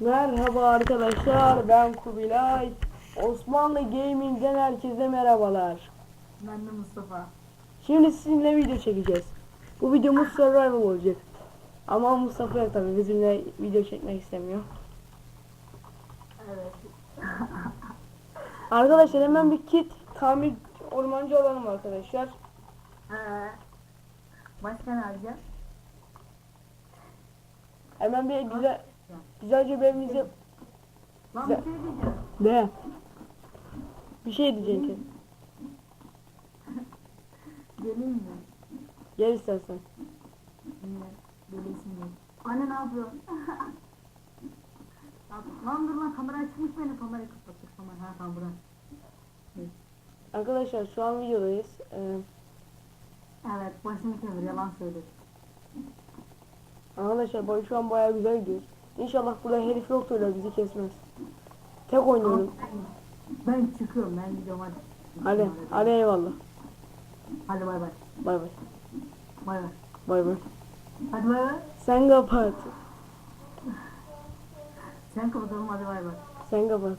Merhaba arkadaşlar ben Kubilay. Osmanlı Gaming'den herkese merhabalar. Ben de Mustafa. Şimdi sizinle video çekeceğiz. Bu videomuz survival olacak. Ama Mustafa yok tabi bizimle video çekmek istemiyor. Evet. Arkadaşlar hemen bir kit tamir ormancı olalım arkadaşlar. Ee, başka ne alacağız? Hemen bir güzel güzelce bir evimizi Lan bir şey diyeceğim. de bir şey diyeceksin. Geleyim mi? Gel istersen. Niye? Geleysin mi? Anne ne yapıyor? Ne yapıyor? lan dur lan kamera açmış benim kamerayı kapatır kamera. Ha tamam bırak. Arkadaşlar şu an videodayız. Ee, Evet başını çevir yalan söylüyor. arkadaşlar şu an bayağı güzel gidiyoruz. İnşallah burada herif yoktur da bizi kesmez. Tek oynuyorum. Ben çıkıyorum ben gidiyorum hadi. Hadi, hadi eyvallah. Hadi bay bay. Bay bay. Bay bay. Bay bay. Hadi bay bay. Sen kapat. Sen kapatalım hadi bay bay. Sen kapat.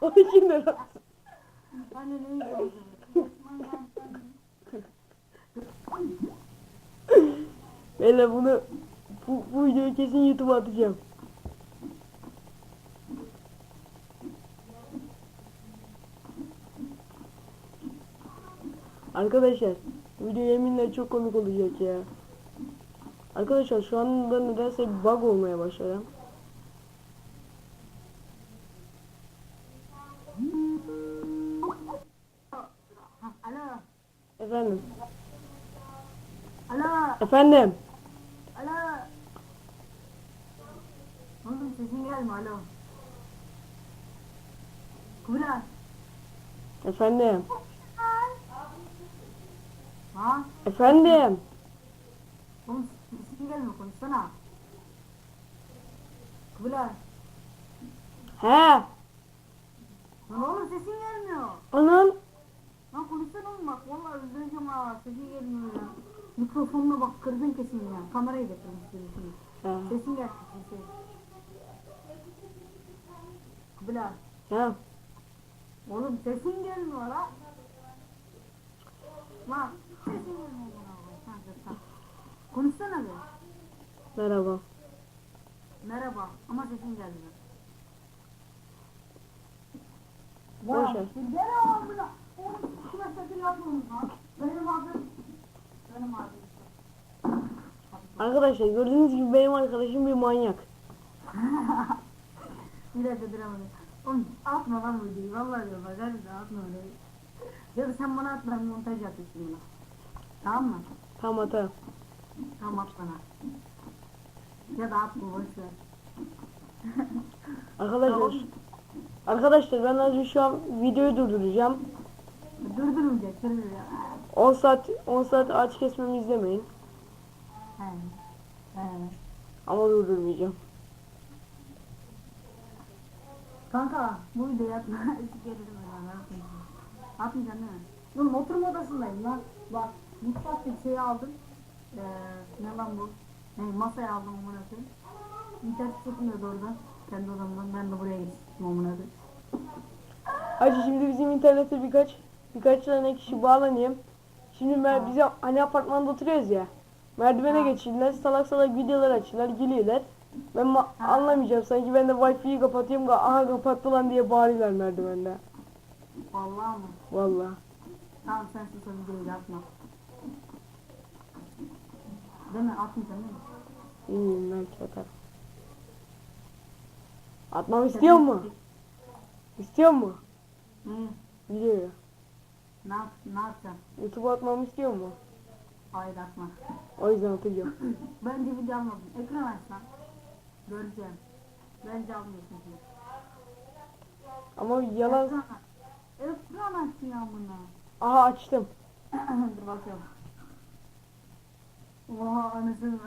o kimdir? o? Anne ne yapıyorsun? Beyler bunu bu, bu videoyu kesin YouTube'a atacağım. Arkadaşlar video yeminle çok komik olacak ya. Arkadaşlar şu anda nedense bir bug olmaya başladı. Alo. Efendim. Alo. Efendim. Alo. Oğlum sesin gelme alo. Kubilay. Efendim. Ha? Efendim. Oğlum sesin gelme konuşsana. Kubilay. He. Lan oğlum sesin gelmiyor. Anam. Lan konuşsana oğlum bak vallahi öldüreceğim ha sesin gelmiyor ya. Mikrofonuna bak kırdın kesin ya. Kamerayı getirmiş şimdi. He. Sesin gelsin sesin. He. Oğlum sesin gelmiyor lan. Lan sesin gelmiyor bana. Sen. Konuşsana be. Merhaba. Merhaba ama sesin gelmiyor. Boş ver. Gene amına. Oğlum kime sesin yapmıyorsun lan? Benim adım. Benim adım. Arkadaşlar gördüğünüz gibi benim arkadaşım bir manyak. Bir dakika duramadım. Oğlum atma lan bu videoyu. Vallahi diyorum bak harbiden atma öyle. Ya da sen bana at ben montaj yapayım buna. Tamam mı? Tamam atarım. Tamam at bana. Ya da atma boş ver. Arkadaşlar Arkadaşlar ben az şu an videoyu durduracağım. Durdurmayacak durduracak. 10 saat 10 saat aç kesmemi izlemeyin. He. He. Ama durdurmayacağım. Kanka bu videoyu atma. Sikerim ben lan. Atmayacaksın değil mi? Oğlum oturma odasındayım lan. Bak mutfakta şeyi aldım. Ee, ne lan bu? Ne masaya aldım amına koyayım. İnternet çekmiyordu oradan. Kendi odamdan. Ben de buraya geçtim amına koyayım. Hacı şimdi bizim internete birkaç birkaç tane kişi bağlanayım. Şimdi mer bize hani apartmanda oturuyoruz ya. Merdivene Ha. geçirdiler. Salak salak videolar açıyorlar. Gülüyorlar. Ben anlamayacağım. Sanki ben de Wi-Fi'yi kapatıyorum. da Aha kapattı lan diye bağırıyorlar merdivende. Vallahi mı? Vallahi. Tamam sen sus o videoyu atma. Değil mi? Atmayacaksın değil mi? İyiyim belki atarım. Atmam istiyor mu? İstiyor mu? Hı. Videoyu. Ne yap ne yapacaksın? YouTube'a atmamı istiyor mu? Hayır atma. O yüzden atacağım. Bence video almadım. Ekran aç lan. Göreceğim. Bence almıyorsun şimdi. Ama yalan... Ekran aç. Ekran aç ya bunu. Aha açtım. Dur bakıyorum. Oha anasını.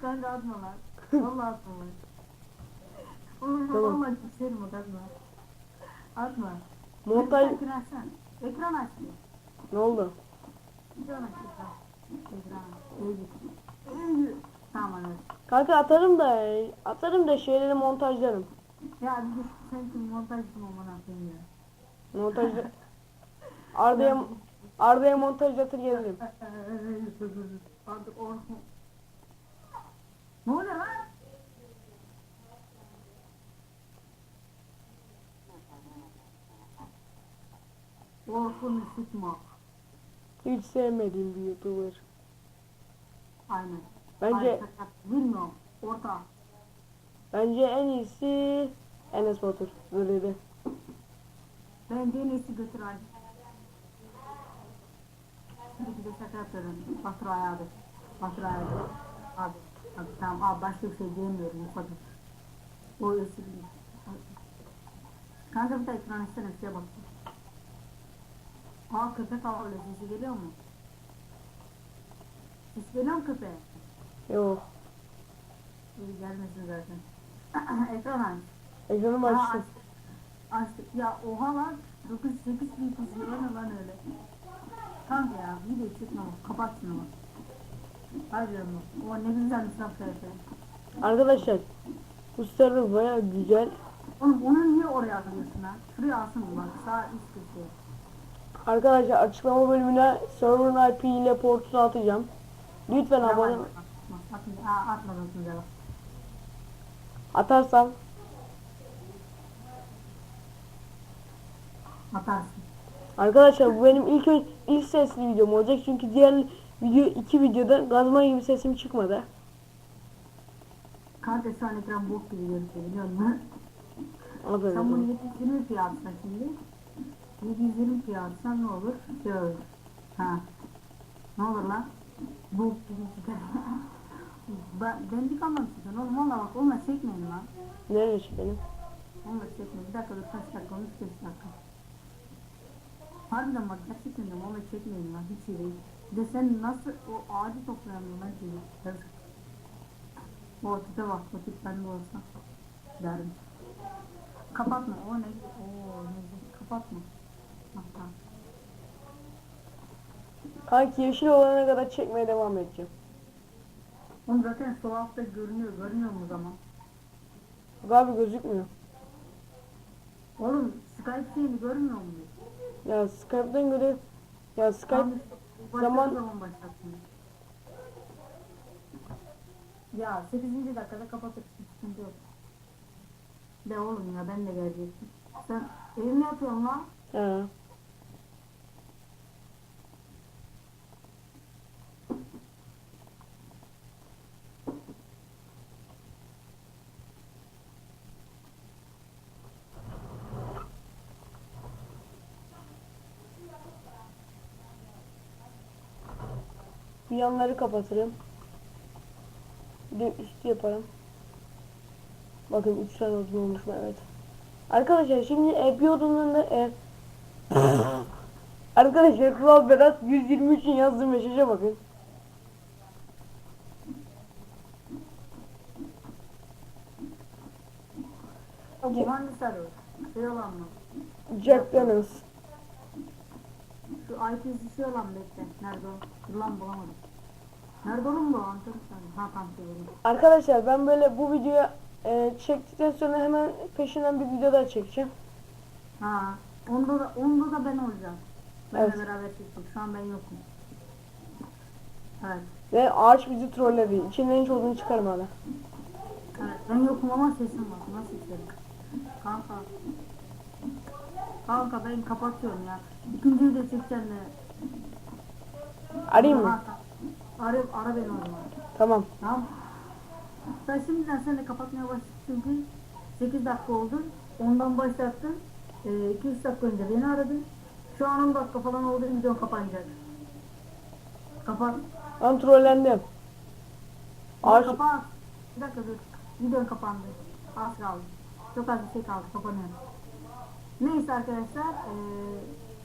Kanka atma lan. Vallahi atma lan. Oğlum Tamam. vallahi küserim bak atma. Atma. Montaj... Ekran açsana. Ekran aç. Ne oldu? Ekran aç. ekran. Eğil. Tamam evet. Kanka atarım da atarım da şeyleri montajlarım. Ya bir de sen kim montajcısın aman koyayım ya. Montajla Arda'ya Arda'ya montajlatır gelirim. Artık Orkun. Ne oluyor lan? Orkun Işıtmak. Hiç sevmediğim bir YouTuber. Aynen. Bence. Bilmiyorum. Orta. bence en iyisi Enes Batur. Böyle de. Bence en iyisi götür ay. Bir de şaka yapıyorum. Batur ay abi. Batur ay abi. Abi. Abi tamam abi başka bir şey diyemiyorum bu kadar. O esir. Kanka bir de ekran istene bir şeye bak. Aa köpek havlıyor. Sesi geliyor mu? Ses geliyor mu köpeğe? Yok. Gelmesin zaten. ekran aç. Ekranımı Aa, açtım. açtık. Açtık. Ya oha lan. 9 8 bir kızıyor ne lan öyle. Kanka ya video çekme bak. Kapat şunu bak. Hadi canım bak. O ne güzelmiş lan TRT. Arkadaşlar bu server baya güzel. Oğlum onu niye oraya alıyorsun ha? Şuraya alsın bak. Sağ üst köşeye. Arkadaşlar açıklama bölümüne server'ın IP ile portunu atacağım. Lütfen abone. Atma, aa, atarsam Atarsın. Arkadaşlar bu benim ilk ilk sesli videom olacak çünkü diğer video iki videoda gazma gibi sesim çıkmadı. Kanka şu an ekran bok gibi gözüküyor biliyor musun? Aferin. Sen bunu sana. 720 p atsan şimdi. 720 p atsan ne olur? Olur. Ha. Ne olur lan? Bu gibi çıkar. ben, ben bir kandan çıkın oğlum valla bak onunla çekmeyin lan. Nereye çıkalım? Onunla çekmeyin. Bir dakika dur kaç dakika olmuş 5 dakika. Harbiden bak gerçekten de onunla çekmeyin lan hiç iyi değil. Bir de sen nasıl o ağacı toplayamıyorsun lan şimdi. Yazık. O tipe bak tip bende olsa. Derim. Kapatma o ne? Oo ne? Kapatma. Bak tamam. Kanki yeşil olana kadar çekmeye devam edeceğim. Oğlum zaten sol altta görünüyor. Görünüyor mu o zaman? Bak abi gözükmüyor. Oğlum Skype şeyini görmüyor mu? Ya Skype'den göre ya Skype Tamam, başka zaman- zaman başlatsın. Ya 8. dakikada kapatırsın. Sıkıntı yok. De oğlum ya ben de gelecektim. Sen ev mi yapıyorsun lan? he. Bir yanları kapatırım. Bir de üstü yaparım. Bakın 3 tane odun olmuş mu? Evet. Arkadaşlar şimdi e, bir odunun da e, Arkadaşlar Kural Berat 123'ün yazdığı mesaja bakın. Şey olan mı? Jack Daniels. Şu şey olan bekle. Nerede o? Dur lan bulamadım. Nerede oğlum bu? Sen. Ha tamam. Arkadaşlar ben böyle bu videoyu e, çektikten sonra hemen peşinden bir video daha çekeceğim. Ha. Onda da, onda da ben olacağım. Benle Evet. beraber çektik. Şu an ben yokum. Evet. Ve ağaç bizi trolledi. İçinden hiç odun çıkarmadı. Evet. Ben yokum ama sesim var. Nasıl isterim? Kanka. Kanka ben kapatıyorum ya. İkinciyi de çekeceğim de. Arayayım mı? Ara, ara beni o zaman. Tamam. Tamam. Ben şimdiden sen de kapatmaya başladım çünkü 8 dakika oldu. Ondan başlattın. 2-3 dakika önce beni aradın. Şu an 10 dakika falan oldu video kapanacak. Kapat. Ben trollendim. Ağaç, Kapat. Bir dakika dur. Video kapandı. Az kaldı. Çok az bir şey kaldı. Kapanıyor. Neyse arkadaşlar. Eee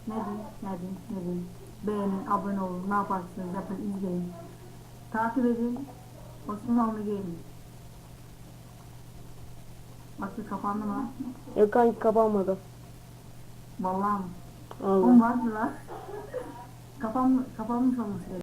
ne diyeyim, ne diyeyim, ne diyeyim. Beğenin, abone olun. Ne yaparsınız yapın, izleyin. Takip edin. Osmanlı gelin. Bak bir kapandı mı? yok kanki kapanmadı. Vallahi mı? Allah. Oğlum vardı lan. Kapan, kapanmış olması.